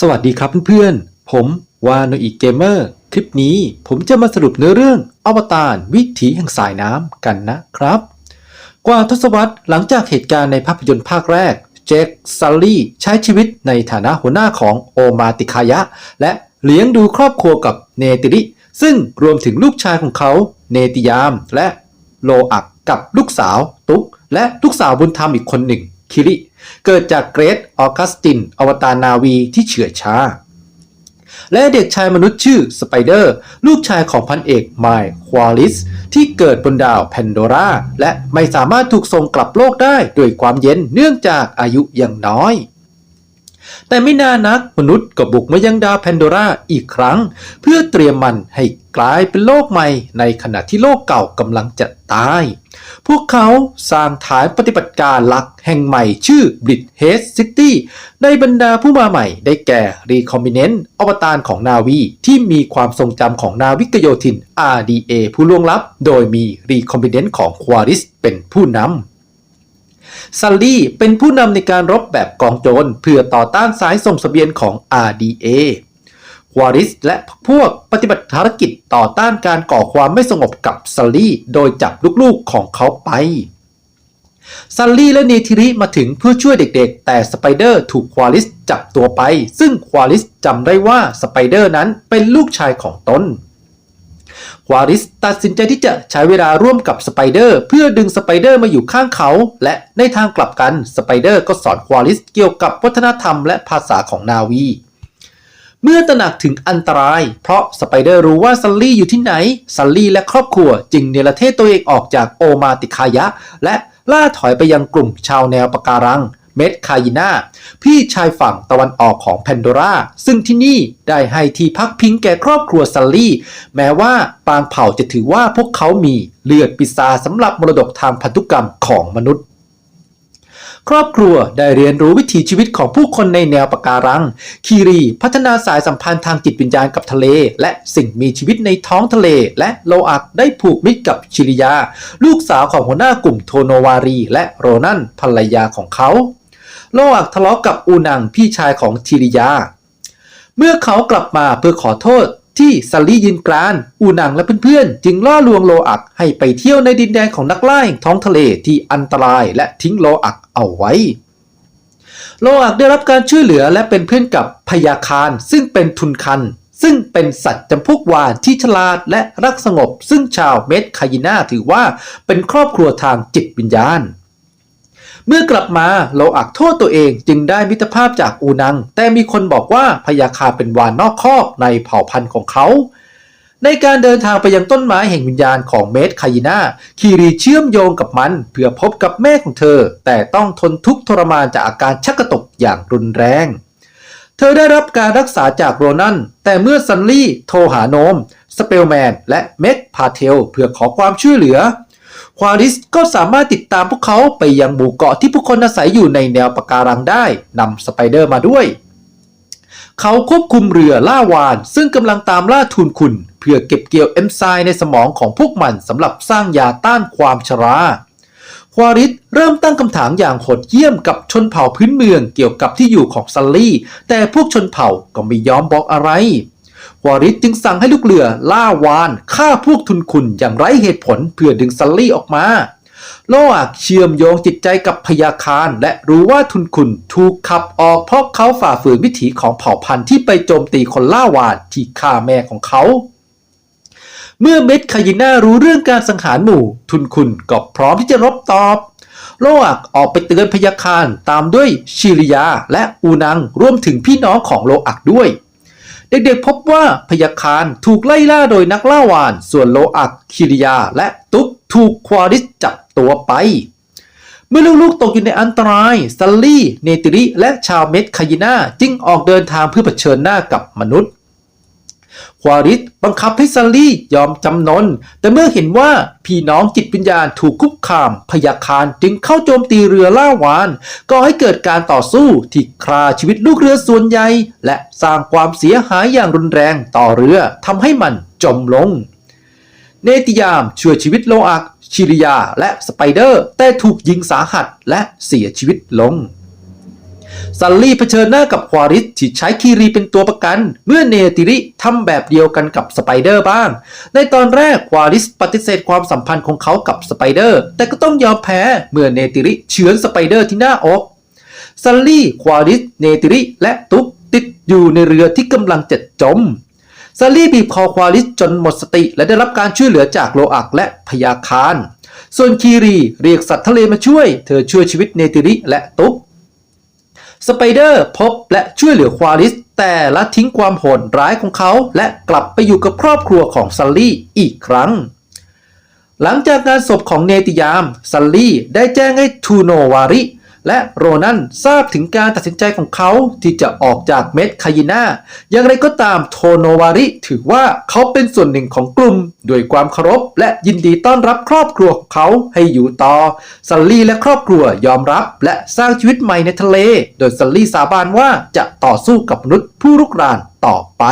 สวัสดีครับเพื่อนๆ ผมวาโนอิเกมเมอร์ คลิปนี้ผมจะมาสรุปเนื้อเรื่องอวตารวิถีแห่งสายน้ำกันนะครับ กว่าทศวรรษหลังจากเหตุการณ์ในภาพยนตร์ภาคแรก เจคซัลลี่ใช้ชีวิตในฐานะหัวหน้าของโอมาติคายะ และเลี้ยงดูครอบครัวกับเนติริ ซึ่งรวมถึงลูกชายของเขาเนติยามและโลอักกับลูกสาวตุกและลูกสาวบุญธรรมอีกคนหนึ่ง คิริ เกิดจากเกรทออกัสติน อวตารนาวีที่เฉื่อยช้า และเด็กชายมนุษย์ชื่อสไปเดอร์ ลูกชายของพันเอกไมล์ควาลิส ที่เกิดบนดาวแพนโดราและไม่สามารถถูกส่งกลับโลกได้ด้วยความเย็นเนื่องจากอายุยังน้อย แต่ไม่นานนักมนุษย์ก็บุกมายังดาวแพนโดราอีกครั้ง เพื่อเตรียมมันให้กลายเป็นโลกใหม่ ในขณะที่โลกเก่ากำลังจะตาย พวกเขาสร้างฐานปฏิบัติการหลักแห่งใหม่ชื่อ b r i d h e a d City ในบรรดาผู้มาใหม่ได้แก่ Recombinant อวตารของนาวีที่มีความทรงจำของนาวิกโยธิน RDA ผู้ล่วงลับ โดยมี Recombinant ของ Quaris เป็นผู้นำ ซัลลี่เป็นผู้นำในการรบแบบกองโจรเพื่อต่อต้านสายส่งเสบียงของ RDA ควาริสและพวกปฏิบัติภารกิจต่อต้านการก่อความไม่สงบกับซัลลี่โดยจับลูกๆของเขาไป ซัลลี่และเนทิริมาถึงเพื่อช่วยเด็กๆ แต่สไปเดอร์ถูกควาลิสจับตัวไป ซึ่งควาลิสจำได้ว่าสไปเดอร์นั้นเป็นลูกชายของตน วาริสตัดสินใจที่จะใช้เวลาร่วมกับสไปเดอร์เพื่อดึงสไปเดอร์มาอยู่ข้างเขา และในทางกลับกันสไปเดอร์ก็สอนควาริสเกี่ยวกับวัฒนธรรมและภาษาของนาวี เมื่อตระหนักถึงอันตราย เพราะสไปเดอร์รู้ว่าซัลลี่อยู่ที่ไหน ซัลลี่และครอบครัวจึงเนรเทศตัวเองออกจากโอมาติคายะ และล่าถอยไปยังกลุ่มชาวแนวปะการัง เมดคายินาพี่ชายฝั่งตะวันออกของแพนโดราซึ่งที่นี่ได้ให้ที่พักพิงแก่ครอบครัวซัลลี่ แม้ว่าบางเผ่าจะถือว่าพวกเขามีเลือดปิศาจสำหรับมรดกทางพันธุกรรมของมนุษย์ครอบครัวได้เรียนรู้วิถีชีวิตของผู้คนในแนวปะการัง คีรีพัฒนาสายสัมพันธ์ทางจิตวิญญาณกับทะเล และสิ่งมีชีวิตในท้องทะเล และโลอักได้ผูกมิตรกับชิริยา ลูกสาวของหัวหน้ากลุ่มโทโนวารี และโรนันภรรยาของเขา โลอักทะเลาะกับอูนังพี่ชายของชิริยา เมื่อเขากลับมาเพื่อขอโทษที่ซัลลี่ยืนกราน อูนังและเพื่อนๆ จึงล่อลวงโลอักให้ไปเที่ยวในดินแดนของนักล่าแห่งท้องทะเลที่อันตรายและทิ้งโลอักเอาไว้ โลอักได้รับการช่วยเหลือและเป็นเพื่อนกับพยาคารซึ่งเป็นทุนคัน ซึ่งเป็นสัตว์จำพวกวานที่ฉลาดและรักสงบ ซึ่งชาวเมดคายิน่าถือว่าเป็นครอบครัวทางจิตวิญญาณ เมื่อกลับมาโลอักโทษตัวเองจึงได้มิตรภาพจากอูนัง แต่มีคนบอกว่าพยาคาเป็นวานนอกคอกในเผ่าพันธุ์ของเขา ในการเดินทางไปยังต้นไม้แห่งวิญญาณของเมดคายินาคีรีเชื่อมโยงกับมัน เพื่อพบกับแม่ของเธอ แต่ต้องทนทุกข์ทรมานจากอาการชักกระตุกอย่างรุนแรง เธอได้รับการรักษาจากโรนันแต่เมื่อซันลี่โทรหาโนม สเปลแมน และเมกพาเทลเพื่อขอความช่วยเหลือ ควาริสก็สามารถติดตามพวกเขาไปยังหมู่เกาะที่ผู้คนอาศัยอยู่ในแนวปะการังได้นำสไปเดอร์มาด้วย เขาควบคุมเรือล่าวาน ซึ่งกำลังตามล่าทุนคุณ เพื่อเก็บเกี่ยวเอนไซม์ในสมองของพวกมันสำหรับสร้างยาต้านความชราควาริสเริ่มตั้งคำถามอย่างโหดเยี่ยมกับชนเผ่าพื้นเมืองเกี่ยวกับที่อยู่ของซัลลี่ แต่พวกชนเผ่าก็ไม่ยอมบอกอะไร วาริสจึงสั่งให้ลูกเรือล่าวานฆ่าพวกทุนคุณอย่างไร้เหตุผลเพื่อดึงซัลลี่ออกมาโลอักเชื่อมโยงจิตใจกับพยาคารและรู้ว่าทุนคุณถูกขับออกเพราะเขาฝ่าฝืนวิถีของเผ่าพันธุ์ที่ไปโจมตีคนล่าวานที่ฆ่าแม่ของเขา เมื่อเม็ดคายิน่ารู้เรื่องการสังหารหมู่ ทุนคุณก็พร้อมที่จะรบตอบ โลอักออกไปเตือนพยาคารตามด้วยชิริยาและอูนังรวมถึงพี่น้องของโลอักด้วย เด็กๆพบว่าพยาคารถูกไล่ล่าโดยนักล่าวาน ส่วนโลอักคิริยาและตุ๊กถูกควาริสจับตัวไป เมื่อลูกๆตกอยู่ในอันตรายซัลลี่ เนติริและชาวเมดคายินาจึงออกเดินทางเพื่อเผชิญหน้ากับมนุษย์ ควาริสบังคับให้ซัลลี่ยอมจำนน แต่เมื่อเห็นว่าพี่น้องจิตวิญญาณถูกคุกคาม พยาคารจึงเข้าโจมตีเรือล่าวานก่อให้เกิดการต่อสู้ที่คราชีวิตลูกเรือส่วนใหญ่ และสร้างความเสียหายอย่างรุนแรงต่อเรือทำให้มันจมลง เนติยามช่วยชีวิตโลอัก ชิริยาและสไปเดอร์ แต่ถูกยิงสาหัสและเสียชีวิตลง ซันลี่เผชิญหน้ากับควาริสที่ใช้คีรีเป็นตัวประกัน เมื่อเนติริทำแบบเดียวกันกับสไปเดอร์บ้าง ในตอนแรกควาริสปฏิเสธความสัมพันธ์ของเขากับสไปเดอร์ แต่ก็ต้องยอมแพ้เมื่อเนติริเฉือนสไปเดอร์ที่หน้าอกซันลี่ควาริสเนติริและตุ๊กติดอยู่ในเรือที่กำลังจะจมซันลี่บีบคอควาลิสจนหมดสติ และได้รับการช่วยเหลือจากโลอักและพยาคาร ส่วนคีรีเรียกสัตว์ทะเลมาช่วย เธอช่วยชีวิตเนติริและตุ๊ก สไปเดอร์พบและช่วยเหลือควาลิส แต่ละทิ้งความโหดร้ายของเขา และกลับไปอยู่กับครอบครัวของซัลลี่อีกครั้ง หลังจากงานศพของเนติยาม ซัลลี่ได้แจ้งให้ทูโนวาริ และโรนันทราบถึงการตัดสินใจของเขาที่จะออกจากเม็ดคายิน่าอย่างไรก็ตามโทโนวาริถือว่าเขาเป็นส่วนหนึ่งของกลุ่มด้วยความเคารพและยินดีต้อนรับครอบครัวของเขาให้อยู่ต่อซันลี่และครอบครัวยอมรับและสร้างชีวิตใหม่ในทะเล โดยซันลี่สาบานว่าจะต่อสู้กับมนุษย์ผู้รุกรานต่อไป